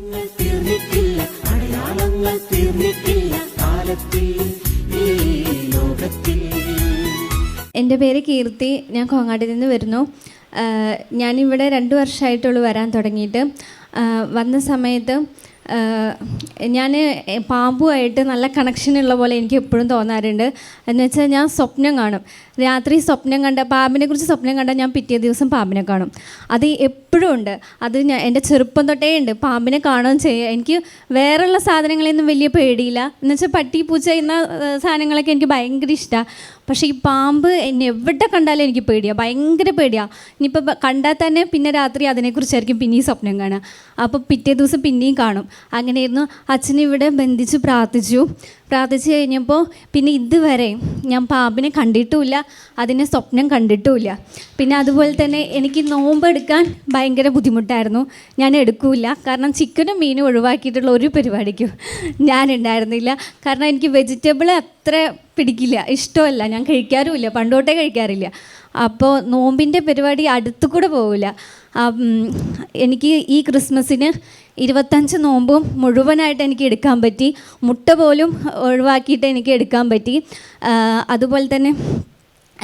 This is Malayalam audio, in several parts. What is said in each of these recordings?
ഈ എന്റെ പേര് കീർത്തി ഞാൻ കോങ്ങാട്ടിൽ നിന്ന് വരുന്നു. ഞാനിവിടെ രണ്ട് വർഷമായിട്ടുള്ളൂ വരാൻ തുടങ്ങിയിട്ട്. വന്ന സമയത്ത് ഞാൻ പാമ്പുമായിട്ട് നല്ല കണക്ഷൻ ഉള്ള പോലെ എനിക്ക് എപ്പോഴും തോന്നാറുണ്ട്. എന്ന് വെച്ചാൽ ഞാൻ സ്വപ്നം കാണും. രാത്രി സ്വപ്നം കണ്ട പാമ്പിനെ കുറിച്ച് സ്വപ്നം കണ്ടാൽ ഞാൻ പിറ്റേ ദിവസം പാമ്പിനെ കാണും. അത് എപ്പോഴും ഉണ്ട്. അത് ഞാൻ എന്റെ ചെറുപ്പം തൊട്ടേ ഉണ്ട്. പാമ്പിനെ കാണുകയും ചെയ്യുക എനിക്ക് വേറെയുള്ള സാധനങ്ങളെയൊന്നും വലിയ പേടിയില്ല. എന്ന് വെച്ചാൽ പട്ടി പൂച്ച എന്ന സാധനങ്ങളൊക്കെ എനിക്ക് ഭയങ്കര ഇഷ്ടമാണ് പക്ഷേ ഈ പാമ്പ് എന്നെ എവിടെ കണ്ടാലും എനിക്ക് പേടിയാണ് ഭയങ്കര പേടിയാണ് ഇനിയിപ്പോൾ കണ്ടാൽ തന്നെ പിന്നെ രാത്രി അതിനെക്കുറിച്ചായിരിക്കും പിന്നെ ഈ സ്വപ്നം കാണുക. അപ്പോൾ പിറ്റേ ദിവസം പിന്നെയും കാണും. അങ്ങനെയായിരുന്നു അച്ഛനിവിടെ ബന്ധിച്ച് പ്രാർത്ഥിച്ചു. പ്രാർത്ഥിച്ചു കഴിഞ്ഞപ്പോൾ പിന്നെ ഇതുവരെ ഞാൻ പാമ്പിനെ കണ്ടിട്ടുമില്ല അതിനെ സ്വപ്നം കണ്ടിട്ടുമില്ല. പിന്നെ അതുപോലെ തന്നെ എനിക്ക് നോമ്പെടുക്കാൻ ഭയങ്കര ബുദ്ധിമുട്ടായിരുന്നു. ഞാൻ എടുക്കില്ല കാരണം ചിക്കനും മീനും ഒഴിവാക്കിയിട്ടുള്ള ഒരു പരിപാടിക്കും ഞാൻ ഉണ്ടായിരുന്നില്ല. കാരണം എനിക്ക് വെജിറ്റബിൾ അത്ര പിടിക്കില്ല. ഇഷ്ടമല്ല. ഞാൻ കഴിക്കാറുമില്ല. പണ്ടോട്ടേ കഴിക്കാറില്ല. അപ്പോൾ നോമ്പിന്റെ പരിപാടി അടുത്തു കൂടെ പോവില്ല. എനിക്ക് ഈ ക്രിസ്മസിന് ഇരുപത്തഞ്ച് നോമ്പും മുഴുവനായിട്ട് എനിക്ക് എടുക്കാൻ പറ്റി. മുട്ട പോലും ഒഴിവാക്കിയിട്ട് എനിക്ക് എടുക്കാൻ പറ്റി. അതുപോലെ തന്നെ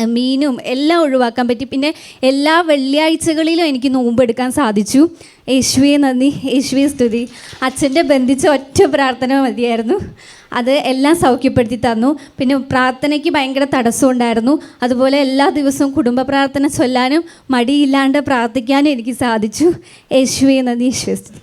മീനും എല്ലാം ഒഴിവാക്കാൻ പറ്റി. പിന്നെ എല്ലാ വെള്ളിയാഴ്ചകളിലും എനിക്ക് നോമ്പെടുക്കാൻ സാധിച്ചു. യേശുവെ നന്ദി. യേശുവെ സ്തുതി. അച്ഛന്റെ ബന്ധിച്ച ഒറ്റ പ്രാർത്ഥന മതിയായിരുന്നു. അത് എല്ലാം സൗഖ്യപ്പെടുത്തി തന്നു. പിന്നെ പ്രാർത്ഥനയ്ക്ക് ഭയങ്കര തടസ്സമുണ്ടായിരുന്നു അതുപോലെ എല്ലാ ദിവസവും കുടുംബ പ്രാർത്ഥന ചൊല്ലാനും മടിയില്ലാണ്ട് പ്രാർത്ഥിക്കാനും എനിക്ക് സാധിച്ചു. യേശുവെ നന്ദി. യേശുവെ സ്തുതി.